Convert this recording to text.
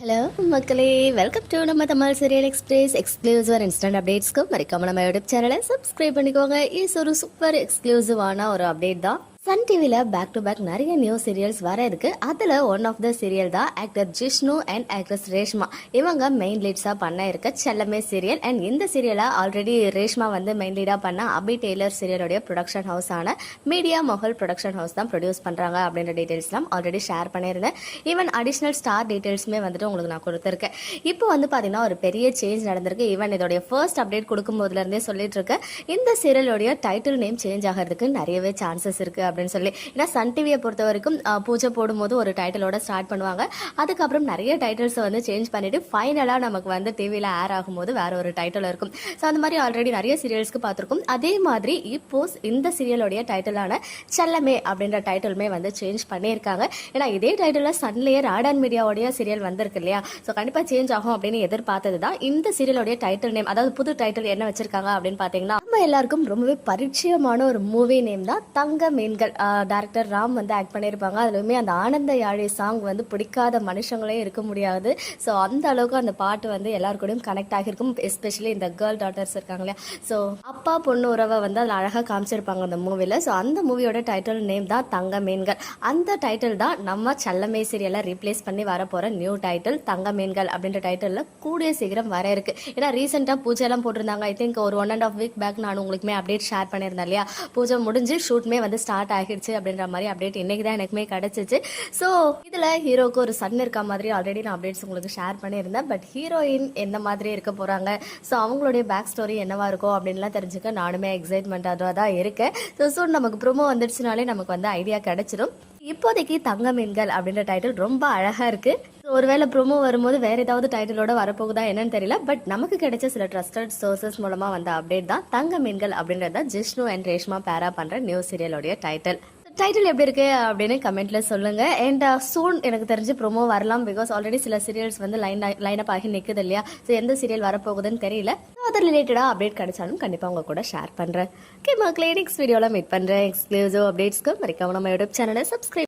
Hello மக்களே. Welcome to நம்ம Tamil serial express exclusive instant அப்டேட்ஸ்க்கு மறக்காம நம்ம யூடியூப் சேனலை சப்ஸ்கிரைப் பண்ணிக்கோங்க. இஸ் ஒரு சூப்பர் எக்ஸ்க்ளூசிவான ஒரு அப்டேட் தான். சன் டிவியில் பேக் டு பேக் நிறைய நியூ சீரியல்ஸ் வர இருக்கு. அதில் ஒன் ஆஃப் த சீரியல் தான் actor Jishnu and actress Reshma இவங்க மெயின் லீட்ஸாக பண்ண இருக்க செல்லமே சீரியல் அண்ட் இந்த சீரியலை ஆல்ரெடி ரேஷ்மா வந்து மெயின் லீடாக பண்ண அபி டெய்லர் சீரியலுடைய ப்ரொடக்ஷன் ஹவுஸான மீடியா மொஹல் ப்ரொடக்ஷன் ஹவுஸ் தான் ப்ரொடியூஸ் பண்ணுறாங்க அப்படின்ற டீட்டெயில்ஸ்லாம் ஆல்ரெடி ஷேர் பண்ணியிருந்தேன். ஈவன் அடிஷ்னல் ஸ்டார் டீட்டெயில்ஸுமே வந்துட்டு உங்களுக்கு நான் கொடுத்துருக்கேன். இப்போ வந்து பார்த்தீங்கன்னா ஒரு பெரிய சேஞ்ச் நடந்திருக்கு. ஈவன் இதோடைய ஃபர்ஸ்ட் அப்டேட் கொடுக்கும்போதுலேருந்தே சொல்லிட்டு இருக்கேன் இந்த சீரியலுடைய டைட்டில் நேம் சேஞ்ச் ஆகிறதுக்கு நிறையவே சான்சஸ் இருக்குது அப்படின்னு சொல்லி. ஏன்னா சன் டிவியை பொறுத்த வரைக்கும் பூஜை போடும்போது ஒரு டைட்டிலோட ஸ்டார்ட் பண்ணுவாங்க. அதுக்கப்புறம் நிறைய டைட்டில்ஸை வந்து சேஞ்ச் பண்ணிட்டு ஃபைனலாக நமக்கு வந்து டிவியில் ஏர் ஆகும்போது வேற ஒரு டைட்டில் இருக்கும். ஸோ அந்த மாதிரி ஆல்ரெடி நிறைய சீரியல்ஸ்க்கு பார்த்துருக்கோம். அதே மாதிரி இப்போ இந்த சீரியலுடைய டைட்டிலான செல்லமே அப்படின்ற டைட்டிலுமே வந்து சேஞ்ச் பண்ணியிருக்காங்க. ஏன்னா இதே டைட்டிலில் சன்லேயே ராடான் மீடியாவோடைய சீரியல் வந்திருக்கு இல்லையா? ஸோ கண்டிப்பாக சேஞ்ச் ஆகும் அப்படின்னு எதிர்பார்த்தது தான் இந்த சீரியலுடைய டைட்டில் நேம் அதாவது புது டைட்டில் என்ன வச்சிருக்காங்க அப்படின்னு பார்த்தீங்கன்னா நம்ம எல்லாருக்கும் ரொம்பவே பரிச்சயமான ஒரு மூவி நேம் தான் தங்க மீன்கள். டேரக்டர் ராம் வந்து ஆக்ட் பண்ணியிருப்பாங்க. அதுலேயுமே அந்த ஆனந்த யாழை சாங் வந்து பிடிக்காத மனுஷங்களே இருக்க முடியாது. ஸோ அந்த அளவுக்கு அந்த பாட்டு வந்து எல்லாருக்கூடையும் கனெக்ட் ஆகியிருக்கும். எஸ்பெஷலி இந்த கேர்ள் டாட்டர்ஸ் இருக்காங்க இல்லையா? ஸோ அப்பா பொண்ணு உறவை வந்து அதில் அழகாக காமிச்சிருப்பாங்க அந்த மூவியில் ஸோ அந்த மூவியோட டைட்டில் நேம் தான் தங்க மீன்கள் அந்த டைட்டில் தான் நம்ம செல்லமே சீரியலை ரீப்ளேஸ் பண்ணி வரப்போகிற நியூ டைட்டில் தங்க மீன்கள் அப்படின்ற டைட்டிலில் கூடிய சீக்கிரம் வர இருக்கு. ஏன்னா ரீசெண்டாக பூஜைலாம் போட்டிருந்தாங்க. ஐ திங்க் ஒரு one and half week back நான் உங்களுக்குமே அப்டேட் ஷேர் பண்ணியிருந்தேன் இல்லையா? பூஜை முடிஞ்சு ஷூட்மே வந்து ஸ்டார்ட் ஆகிடுச்சு அப்படின்ற மாதிரி அப்டேட் இன்னைக்கு தான் எனக்குமே கிடச்சிச்சு. ஸோ இதில் ஹீரோக்கு ஒரு சன் இருக்க மாதிரி ஆல்ரெடி நான் அப்டேட்ஸ் உங்களுக்கு ஷேர் பண்ணியிருந்தேன். பட் ஹீரோயின் எந்த மாதிரி இருக்க போகிறாங்க ஸோ அவங்களுடைய பேக் ஸ்டோரி என்னவா இருக்கும் அப்படின்லாம் தெரிஞ்சுக்க நானுமே எக்ஸைட்மெண்ட்டாக தான் இருக்கேன். ஸோ ஸோ நமக்கு ப்ரோமோ வந்துடுச்சுனாலே நமக்கு வந்து ஐடியா கிடைச்சிடும் இப்போதைக்கு தங்க மீன்கள் அப்படின்ற டைட்டில் ரொம்ப அழகாக இருக்குது ஸோ ஒருவேளை ப்ரோமோ வரும்போது வேற ஏதாவது டைட்டிலோட வரப்போகுதா என்னன்னு தெரியல. பட் நமக்கு கிடைச்ச சில ட்ரஸ்டட் சோர்சஸ் மூலமாக வந்த அப்டேட் தான் தங்க மீன்கள் அப்படின்றத ஜிஷ்ணு அண்ட் ரேஷ்மா பேரா பண்ணுற நியூ சீரியலோடைய டைட்டில் டைட்டில் எப்படி இருக்கு அப்படின்னு கமெண்ட்ல சொல்லுங்க. அண்ட் சூன் uh, எனக்கு தெரிஞ்சு ப்ரோமோ வரலாம் பிகாஸ் ஆல்ரெடி சில சீரியல்ஸ் வந்து லைன் லைன் அப் ஆகி நிற்குது இல்லையா? ஸோ எந்த சீரியல் வரப்போகுதுன்னு தெரியல. அது ரிலேட்டடாக அப்டேட் கிடைச்சாலும் கண்டிப்பாக உங்கள் கூட ஷேர் பண்ணுறேன் ஓகே மக்களே நெக்ஸ்ட் வீடியோவில் மீட் பண்ணுறேன் எக்ஸ்க்ளூசிவ் அப்டேட்ஸ்க்கு மறக்காம நம்ம யூடியூப் சேனலை சப்ஸ்கிரைப்